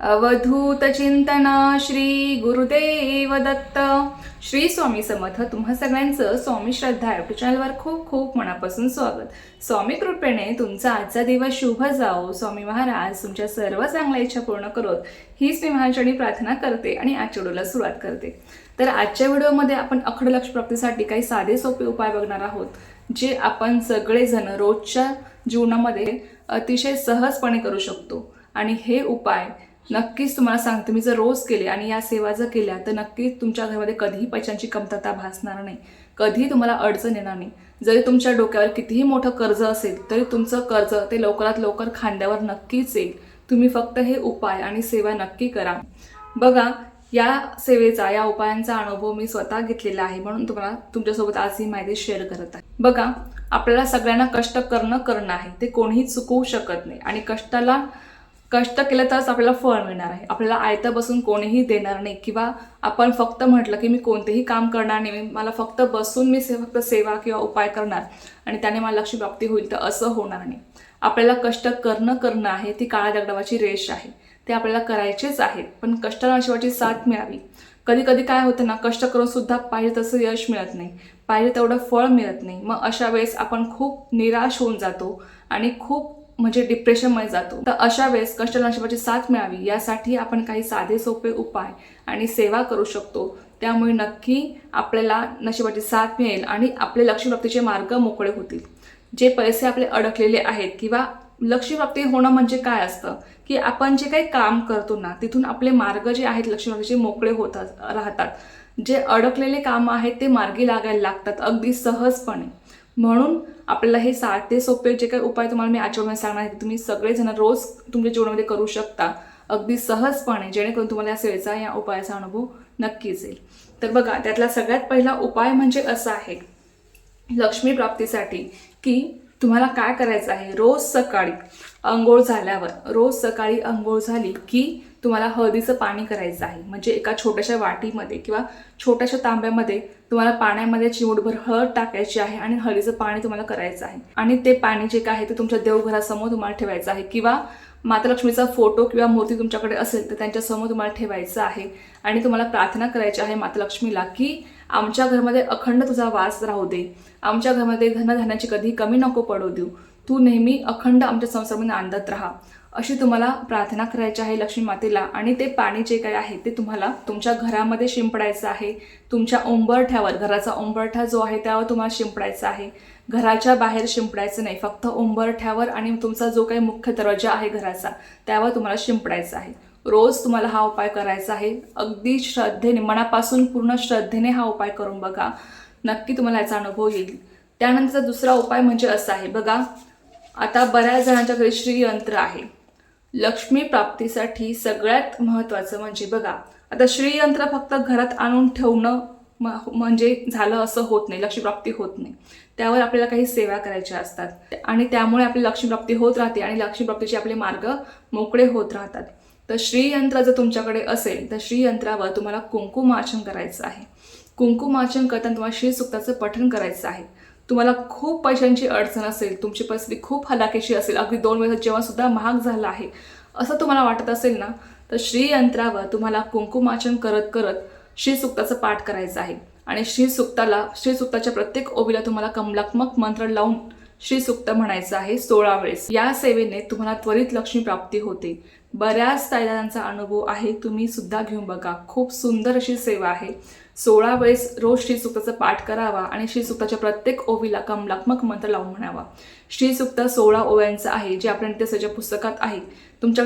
अवधूत चिंतन श्री गुरुदेव दत्त. श्री स्वामी समर्थ तुम्हा सगळ्यांचं स्वामी श्रद्धा युट्यूब चॅनलवर खूप खूप मनापासून स्वागत. स्वामी कृपेने तुमचा आजचा दिवस शुभ जाओ स्वामी महाराज तुमच्या सर्व चांगल्या इच्छा पूर्ण करोत हीच मी महाराजांनी प्रार्थना करते आणि आजच्या व्हिडिओला सुरुवात करते. तर आजच्या व्हिडिओमध्ये आपण अखंड लक्ष प्राप्तीसाठी काही साधे सोपे उपाय बघणार आहोत जे आपण सगळेजण रोजच्या जीवनामध्ये अतिशय सहजपणे करू शकतो. आणि हे उपाय नक्कीच तुम्हाला सांगते मी जर रोज केले आणि या सेवा जर केल्या तर नक्कीच तुमच्या घरामध्ये कधीही पैशांची कमतरता भासणार नाही. कधीही तुम्हाला अडचण येणार नाही. जरी तुमच्या डोक्यावर कितीही मोठं कर्ज असेल तरी तुमचं कर्ज ते लवकरात लवकर खांद्यावर नक्कीच येईल. तुम्ही फक्त हे उपाय आणि सेवा नक्की करा. बघा या सेवेचा या उपायांचा अनुभव मी स्वतः घेतलेला आहे म्हणून तुम्हाला तुमच्यासोबत आज ही माहिती शेअर करत आहे. बघा आपल्याला सगळ्यांना कष्ट करणं करणं आहे ते कोणीही चुकवू शकत नाही. आणि कष्टाला कष्ट केलं तरच आपल्याला फळ मिळणार आहे. आपल्याला आयतं बसून कोणीही देणार नाही. किंवा आपण फक्त म्हटलं की मी कोणतेही काम करणार नाही. मला फक्त बसून मी से फक्त सेवा किंवा उपाय करणार आणि त्याने मला लक्ष प्राप्ती होईल तर असं होणार नाही. आपल्याला कष्ट करणं करणं आहे. ती काळ्या दगडावाची रेष आहे. ते आपल्याला करायचेच आहेत पण कष्टाला शिवाची साथ मिळावी. कधी कधी काय होतं ना कष्ट करून सुद्धा पाहिजे तसं यश मिळत नाही. पाहिजे तेवढं फळ मिळत नाही. मग अशा वेळेस आपण खूप निराश होऊन जातो आणि खूप म्हणजे डिप्रेशनमध्ये जातो. तर अशा वेळेस कष्ट नशिबाची साथ मिळावी यासाठी आपण काही साधे सोपे उपाय आणि सेवा करू शकतो. त्यामुळे नक्की आपल्याला नशिबाची साथ मिळेल आणि आपले लक्ष्यप्राप्तीचे मार्ग मोकळे होतील. जे पैसे आपले अडकलेले आहेत किंवा लक्ष्यप्राप्ती होणं म्हणजे काय असतं? की आपण जे काही काम करतो ना तिथून आपले मार्ग जे आहेत लक्ष्यप्राप्तीचे मोकळे होतात राहतात. जे अडकलेले कामं आहेत ते मार्गी लागायला लागतात अगदी सहजपणे. म्हणून आपल्याला हे साधे सोपे जे काही उपाय तुम्हाला मी आजच्या सांगणार आहे तुम्ही सगळेजण रोज तुमच्या जीवनामध्ये करू शकता. अगदी सहजपणे जेणेकरून तुम्हाला या सेवेचा या उपायाचा अनुभव नक्कीच येईल. तर बघा त्यातला सगळ्यात पहिला उपाय म्हणजे असा आहे लक्ष्मी प्राप्तीसाठी की तुम्हाला काय करायचं आहे? रोज सकाळी अंघोळ झाल्यावर रोज सकाळी अंघोळ झाली की तुम्हाला हळदीचं पाणी करायचं आहे. म्हणजे एका छोट्याशा वाटीमध्ये किंवा छोट्याशा तांब्यामध्ये तुम्हाला पाण्यामध्ये चिमूटभर हळद टाकायची आहे आणि हळदीचं पाणी तुम्हाला करायचं आहे. आणि ते पाणी जे काय आहे ते तुमच्या देवघरासमोर तुम्हाला ठेवायचं आहे. किंवा मातालक्ष्मीचा फोटो किंवा मूर्ती तुमच्याकडे असेल तर त्यांच्यासमोर तुम्हाला ठेवायचं आहे. आणि तुम्हाला प्रार्थना करायची आहे मातालक्ष्मीला की आमच्या घरामध्ये अखंड तुझा वास राहू दे. आमच्या घरामध्ये धनधान्याची कधी कमी नको पडू देऊ. तू नेहमी अखंड आमच्या संसारमध्ये आणत राहा. अशी तुम्हाला प्रार्थना करायची आहे लक्ष्मी मातेला आणि ते पाणी जे काही आहे ते तुम्हाला तुमच्या घरामध्ये शिंपडायचं आहे. तुमच्या उंबरठ्यावर घराचा उंबरठा जो आहे त्यावर तुम्हाला शिंपडायचा आहे. घराच्या बाहेर शिंपडायचं नाही फक्त उंबरठ्यावर आणि तुमचा जो काही मुख्य दरवाजा आहे घराचा त्यावर तुम्हाला शिंपडायचा आहे. रोज तुम्हाला हा उपाय करायचा आहे. अगदी श्रद्धेने मनापासून पूर्ण श्रद्धेने हा उपाय करून बघा. नक्की तुम्हाला याचा अनुभव येईल. त्यानंतरचा दुसरा उपाय म्हणजे असा आहे. बघा आता बऱ्याच जणांच्या घरी श्रीयंत्र आहे. लक्ष्मी प्राप्तीसाठी सगळ्यात महत्त्वाचं म्हणजे बघा आता श्रीयंत्र फक्त घरात आणून ठेवणं म- म्हणजे झालं असं होत नाही लक्ष्मीप्राप्ती होत नाही. त्यावर आपल्याला काही सेवा करायच्या असतात. आणि त्यामुळे आपली लक्ष्मीप्राप्ती होत राहते आणि लक्ष्मीप्राप्तीचे आपले मार्ग मोकळे होत राहतात. तर श्रीयंत्र जर तुमच्याकडे असेल तर श्रीयंत्रावर तुम्हाला कुंकुमार्चन करायचं आहे. कुंकुमार्चन करताना तुम्हाला श्रीसुक्ताचं पठण करायचं आहे. तुम्हाला खूप पैशांची अडचण असेल तुमची परिस्थिती खूप हलाखीची असेल अगदी दोन वेळेस जेव्हा सुद्धा महाग झालं आहे असं तुम्हाला वाटत असेल ना तर श्रीयंत्रावर तुम्हाला कुंकुमाचन करत करत श्रीसुक्ताचं पाठ करायचं आहे. आणि श्रीसुक्ताला श्रीसुक्ताच्या प्रत्येक ओबीला तुम्हाला कमलात्मक मंत्र लावून श्रीसुक्त म्हणायचं आहे सोळा वेळेस. या सेवेने तुम्हाला त्वरित लक्ष्मी प्राप्ती होते. बऱ्याच ताईदारांचा अनुभव आहे तुम्ही सुद्धा घेऊन बघा. खूप सुंदर अशी सेवा आहे. सोळा वेळेस रोज श्रीसुक्ताचा पाठ करावा आणि श्रीसुक्ताच्या प्रत्येक ओवीला कमलात्मक मंत्र लावून म्हणावा. श्रीसुक्त सोळा ओव्यांचं आहे जे आपल्या नित्यसेच्या पुस्तकात आहे तुमच्या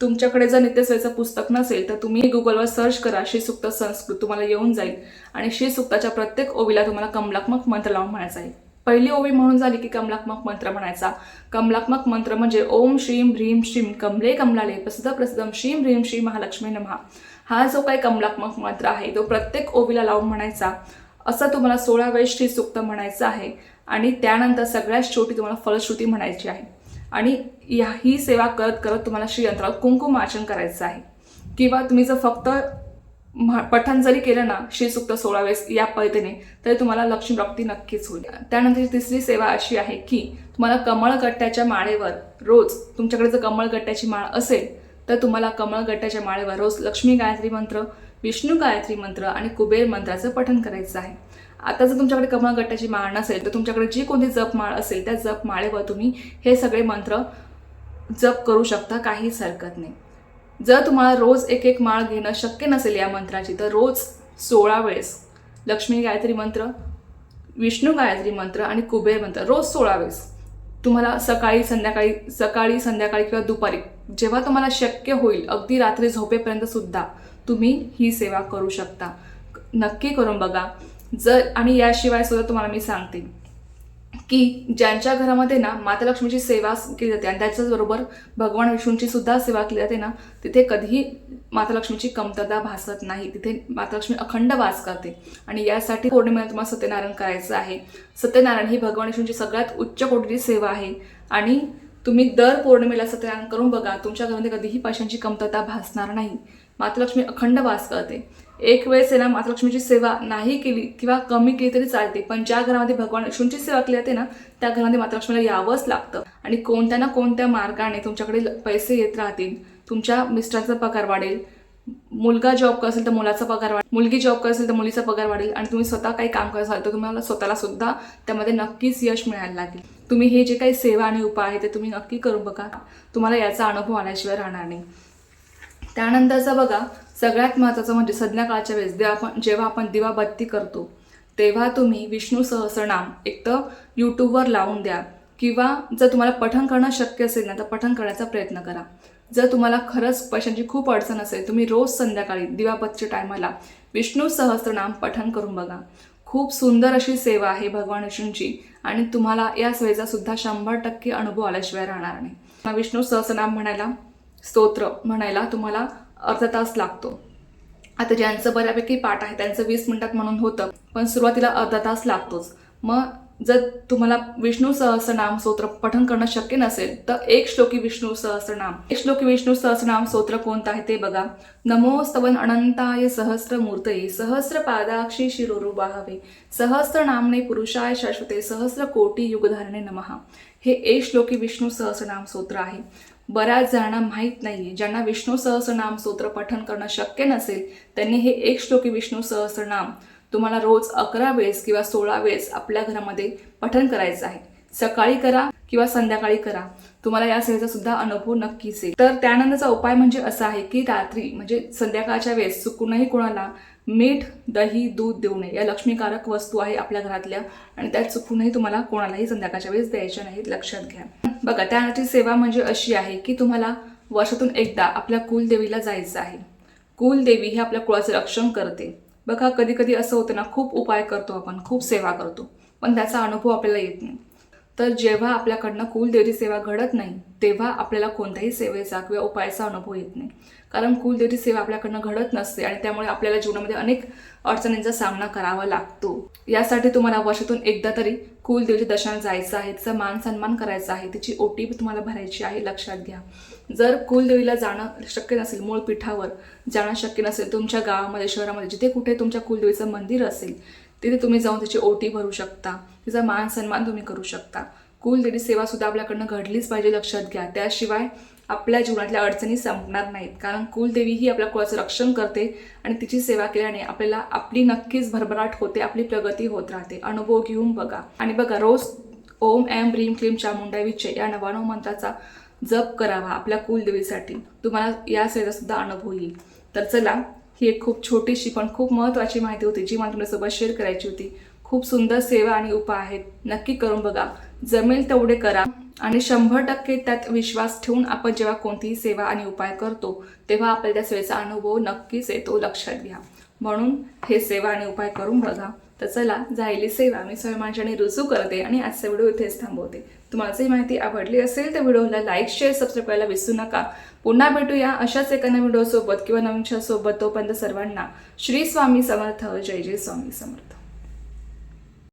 तुमच्याकडे जर नित्यसेचं पुस्तक नसेल तर तुम्ही गुगलवर सर्च करा श्रीसुक्त संस्कृत तुम्हाला येऊन जाईल. आणि श्रीसुक्ताच्या प्रत्येक ओवीला तुम्हाला कमलात्मक मंत्र लावून म्हणायचा आहे. पहिली ओवी म्हणून झाली की कमलात्मक मंत्र म्हणायचा. कमलात्मक मंत्र म्हणजे ओम श्रीम ह्रीम श्रीम कमले कमलाले प्रसिद्ध प्रसिद्धम श्रीम ह्रीम श्री महालक्ष्मी नमहा हा जो काही कमलात्मक मंत्र आहे तो प्रत्येक ओवीला लावून म्हणायचा. असं तुम्हाला सोळा वेळेस श्री सुक्त म्हणायचं आहे आणि त्यानंतर सगळ्यात शेवटी तुम्हाला फलश्रुती म्हणायची आहे. आणि या ही सेवा करत करत तुम्हाला श्री यंत्रावर आचन करायचं आहे. किंवा तुम्ही जर फक्त पठण जरी केलं ना श्रीसुक्त सोळा वेळेस या पद्धतीने तरी तुम्हाला लक्ष्मी प्राप्ती नक्कीच होईल. त्यानंतर तिसरी सेवा अशी आहे की तुम्हाला कमळगट्ट्याच्या माळेवर रोज तुमच्याकडे जर कमळगट्ट्याची माळ असेल तर तुम्हाला कमळ गट्ट्याच्या माळेवर रोज लक्ष्मी गायत्री मंत्र विष्णू गायत्री मंत्र आणि कुबेर मंत्राचं पठण करायचं आहे. आता जर तुमच्याकडे कमळ गट्ट्याची माळ नसेल तर तुमच्याकडे जी कोणती जप माळ असेल त्या जप माळेवर तुम्ही हे सगळे मंत्र जप करू शकता काहीच हरकत नाही. जर तुम्हाला रोज एक एक माळ घेणं शक्य नसेल या मंत्राची तर रोज सोळा वेळेस लक्ष्मी गायत्री मंत्र विष्णू गायत्री मंत्र आणि कुबेर मंत्र रोज सोळा वेळेस. तुम्हाला सकाळी संध्याकाळी सकाळी संध्याकाळी किंवा दुपारी जेव्हा तुम्हाला शक्य होईल अगदी रात्री झोपेपर्यंत सुद्धा तुम्ही ही सेवा करू शकता. नक्की करून बघा. जर आणि याशिवाय सुद्धा तुम्हाला मी सांगते की ज्यांच्या घरामध्ये ना माता लक्ष्मीची सेवा केली जाते आणि त्याच्याचबरोबर भगवान विष्णूंची सुद्धा सेवा केली जाते ना तिथे कधीही माता लक्ष्मीची कमतरता भासत नाही. तिथे माता लक्ष्मी अखंड वास करते. आणि यासाठी पौर्णिमेला तुम्हाला सत्यनारायण करायचं आहे. सत्यनारायण ही भगवान विष्णूंची सगळ्यात उच्च कोटीची सेवा आहे. आणि तुम्ही दर पौर्णिमेला सत्यनारायण करून बघा तुमच्या घरामध्ये कधीही पैशांची कमतरता भासणार नाही. मातलक्ष्मी अखंड वास करते. एक वेळेस आहे ना मातलक्ष्मीची सेवा नाही केली किंवा कमी केली तरी चालते पण ज्या घरामध्ये भगवान विष्णूंची सेवा केली जाते ना त्या घरामध्ये मातलक्ष्मीला यावंच लागतं. आणि कोणत्या ना कोणत्या मार्गाने तुमच्याकडे ल- पैसे येत राहतील तुमच्या मिस्टरांचा पगार वाढेल मुलगा जॉब करत असेल तर मुलाचा पगार वाढेल मुलगी जॉब करत असेल तर मुलीचा पगार वाढेल आणि तुम्ही स्वतः काही काम करत असाल तर तुम्हाला स्वतःला सुद्धा त्यामध्ये नक्कीच यश मिळायला लागेल. तुम्ही हे जे काही सेवा आणि उपाय आहे ते तुम्ही नक्की करून बघा. तुम्हाला याचा अनुभव आल्याशिवाय राहणार नाही. त्यानंतरचं बघा सगळ्यात महत्त्वाचं म्हणजे संध्याकाळच्या वेळेस जेव्हा आपण जेव्हा आपण दिवाबत्ती करतो तेव्हा तुम्ही विष्णू सहस्रनाम एक तर यूट्यूबवर लावून द्या किंवा जर तुम्हाला पठण करणं शक्य असेल ना तर पठण करण्याचा प्रयत्न करा. जर तुम्हाला खरंच पैशांची खूप अडचण असेल तुम्ही रोज संध्याकाळी दिवाबत्तीच्या टायमाला विष्णू सहस्रनाम पठण करून बघा. खूप सुंदर अशी सेवा आहे भगवान विष्णूंची. आणि तुम्हाला या सेवेचा सुद्धा शंभर टक्के अनुभव आल्याशिवाय राहणार नाही. विष्णू सहसनाम म्हणायला स्तोत्र म्हणायला तुम्हाला अर्धा तास लागतो. आता ज्यांचं बऱ्यापैकी पाठ आहे त्यांचं वीस मिनिटात म्हणून होतं पण सुरुवातीला अर्धा तास लागतोच. मग जर तुम्हाला विष्णू सहस्रनाम स्तोत्र पठन करणं शक्य नसेल तर एक श्लोकी विष्णू सहस्रनाम. एक श्लोकी विष्णू सहस्रनाम स्तोत्र कोणतं आहे ते बघा. नमोस्तवन अनंताय सहस्र मूर्तये सहस्र पादाक्षी शिरोरुबाहवे सहस्र नामने पुरुषाय शाश्वते सहस्र कोटी युगधारणे नमहा हे एक श्लोकी विष्णू सहस्रनाम स्तोत्र आहे. बऱ्याच जणांना माहीत नाहीये ज्यांना विष्णू सहस्रनाम स्तोत्र पठन करणं शक्य नसेल त्यांनी हे एक श्लोकी विष्णू सहस्रनाम तुम्हाला रोज अकरा वेळेस किंवा सोळा वेळेस आपल्या घरामध्ये पठण करायचं आहे. सकाळी करा किंवा संध्याकाळी करा. तुम्हाला या सेवेचा सुद्धा अनुभव नक्कीच येईल. तर त्यानंतरचा उपाय म्हणजे असा आहे की रात्री म्हणजे संध्याकाळच्या वेळेस चुकूनही कोणाला मीठ दही दूध देऊ नये. या लक्ष्मीकारक वस्तू आहे आपल्या घरातल्या आणि त्या चुकूनही तुम्हाला कोणालाही संध्याकाळच्या वेळेस द्यायच्या नाहीत. लक्षात घ्या. बघा त्यानंतरची सेवा म्हणजे अशी आहे की तुम्हाला वर्षातून एकदा आपल्या कुलदेवीला जायचं आहे. कुलदेवी ही आपल्या कुळाचं रक्षण करते. बघा कधी कधी असं होतं ना खूप उपाय करतो आपण खूप सेवा करतो. पण त्याचा अनुभव आपल्याला येत नाही. तर जेव्हा आपल्याकडनं कुलदेवी सेवा घडत नाही तेव्हा आपल्याला कोणत्याही सेवेचा किंवा उपायाचा अनुभव येत नाही. कारण कुलदेवी सेवा आपल्याकडनं घडत नसते आणि त्यामुळे आपल्याला जीवनामध्ये अनेक अडचणींचा सामना करावा लागतो. यासाठी तुम्हाला वर्षातून एकदा तरी कुलदेवीच्या दर्शनात जायचं आहे तिचा मान सन्मान करायचा आहे तिची ओटी तुम्हाला भरायची आहे लक्षात घ्या. जर कुलदेवीला जाणं शक्य नसेल मूळ पीठावर जाणं शक्य नसेल तुमच्या गावामध्ये शहरामध्ये जिथे कुठे तुमच्या कुलदेवीचं मंदिर असेल तिथे तुम्ही जाऊन त्याची ओटी भरू शकता. तिचा मान सन्मान तुम्ही करू शकता. कुलदेवी सेवासुद्धा आपल्याकडनं घडलीच पाहिजे लक्षात घ्या. त्याशिवाय आपल्या जीवनातल्या अडचणी संपणार नाहीत. कारण कुलदेवी ही आपल्या कुळाचं रक्षण करते आणि तिची सेवा केल्याने आपल्याला आपली नक्कीच भरभराट होते आपली प्रगती होत राहते. अनुभव घेऊन बघा. आणि बघा रोज ओम एम ह्रीम क्लीम चामुंडाविचे या नवानो मंत्राचा जप करावा आपल्या कुलदेवीसाठी तुम्हाला या सेवेचा सुद्धा अनुभव येईल. तर चला ही एक खूप छोटीशी पण खूप महत्त्वाची माहिती होती जी मला तुमच्यासोबत शेअर करायची होती. खूप सुंदर सेवा आणि उपाय आहेत. नक्की करून बघा. जमेल तेवढे करा आणि शंभर टक्के त्यात विश्वास ठेवून आपण जेव्हा कोणतीही सेवा आणि उपाय करतो तेव्हा आपल्याला त्या सेवेचा अनुभव नक्कीच येतो. लक्षात घ्या. म्हणून हे सेवा आणि उपाय करून बघा. तर चला जायली सेवा. मी स्वयंमांच्याने रुजू करते आणि आजचा व्हिडिओ इथेच थांबवते. तुम्हाला ही माहिती आवडली असेल तर व्हिडिओला लाईक शेअर सबस्क्राईब करायला विसरू नका. पुन्हा भेटूया अशाच एका नवीन व्हिडिओसोबत किंवा नवीनच्या सोबत. तोपर्यंत सर्वांना श्री स्वामी समर्थ. जय जय स्वामी समर्थ.